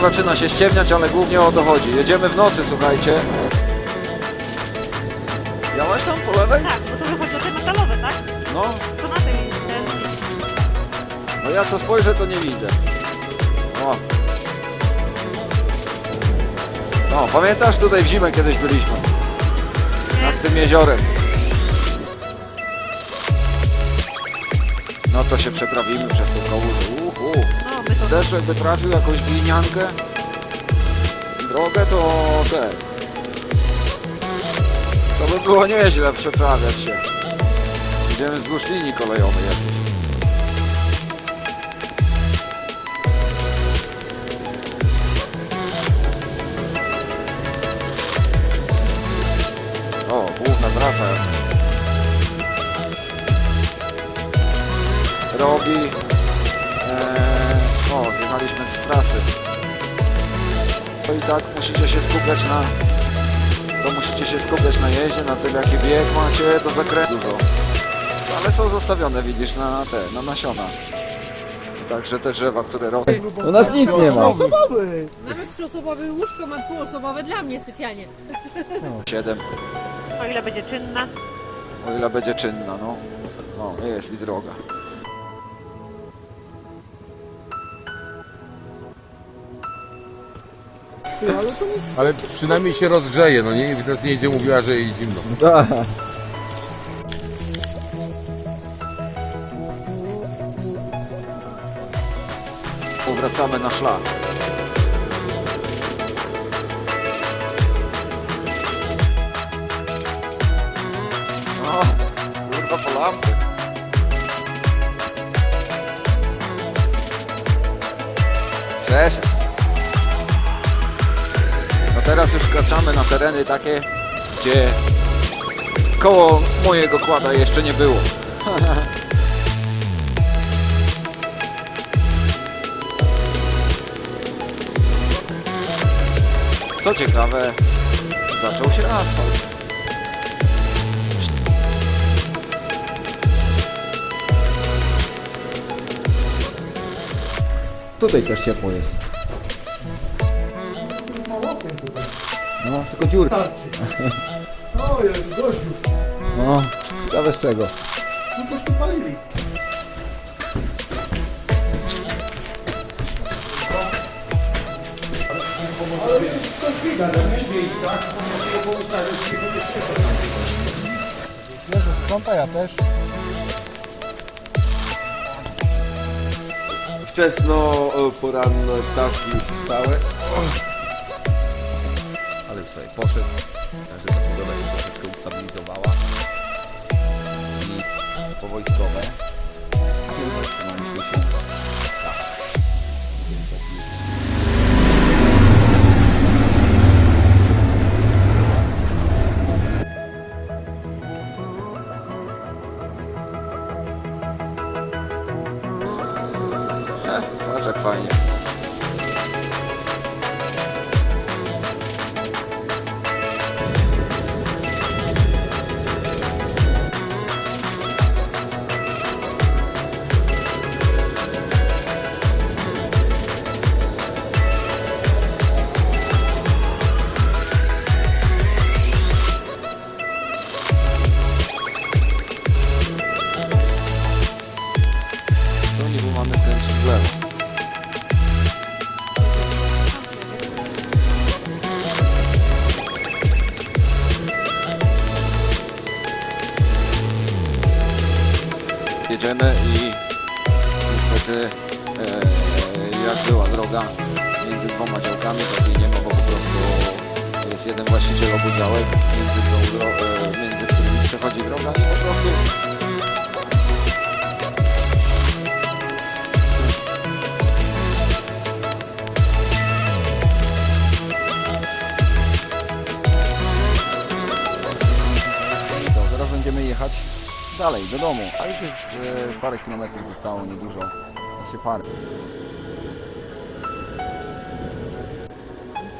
Zaczyna się ściemniać, ale głównie o to chodzi. Jedziemy w nocy, słuchajcie. Miałaś tam po lewej? Tak, bo to wychodzi o te metalowe, tak? No, To na tej no ja co spojrzę, to nie widzę. O. No, pamiętasz tutaj w zimę kiedyś byliśmy? Nad tym jeziorem. No to się przeprawimy przez tą kałużę. Uhu. Deszcz jakby trafił jakąś gliniankę, drogę, to te. To by było nieźle przeprawiać się. Idziemy wzdłuż linii kolejowej jakiejś. O, główna trasa. Robi Eee, o, zjechaliśmy z trasy. To i tak musicie się skupiać na... To musicie się skupiać na jeździe, na tym jaki bieg macie, to zakręt dużo. Ale są zostawione, widzisz, na te, na nasiona. Także te drzewa, które robią. U nas nic nie ma. Nawet trzyosobowe łóżko mam dwuosobowe dla mnie specjalnie. 7, O ile będzie czynna. o ile będzie czynna, no. No, jest i droga. Ale przynajmniej się rozgrzeje, no nie? I teraz nie idzie mówiła, że jej zimno. Powracamy na szlak. Teraz już wkraczamy na tereny takie, gdzie koło mojego kłada jeszcze nie było. Co ciekawe, zaczął się asfalt. Tutaj też ciepło jest. No, tylko dziury. O, jak gościu, No, ciekawe z czego. no coś tu palili. Ale wiesz, to widać, w jakieś miejscach, powinno było ustawić się Wiesz, że sprząta, ja też. Wczesno e, poranne ptaszki już wstały. Patrz jak Jedziemy i niestety e, jak była droga między dwoma działkami, takiej nie ma, bo po prostu jest jeden właściciel obu działek, między, e, między którymi przechodzi droga i po prostu dalej, do domu. A już jest e, parę kilometrów zostało, niedużo. Się parę.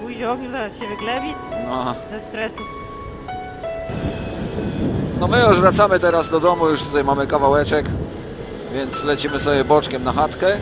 Pójdzie zaraz się wyglebi no, ze stresu. No my już wracamy teraz do domu, już tutaj mamy kawałeczek, więc lecimy sobie boczkiem na chatkę.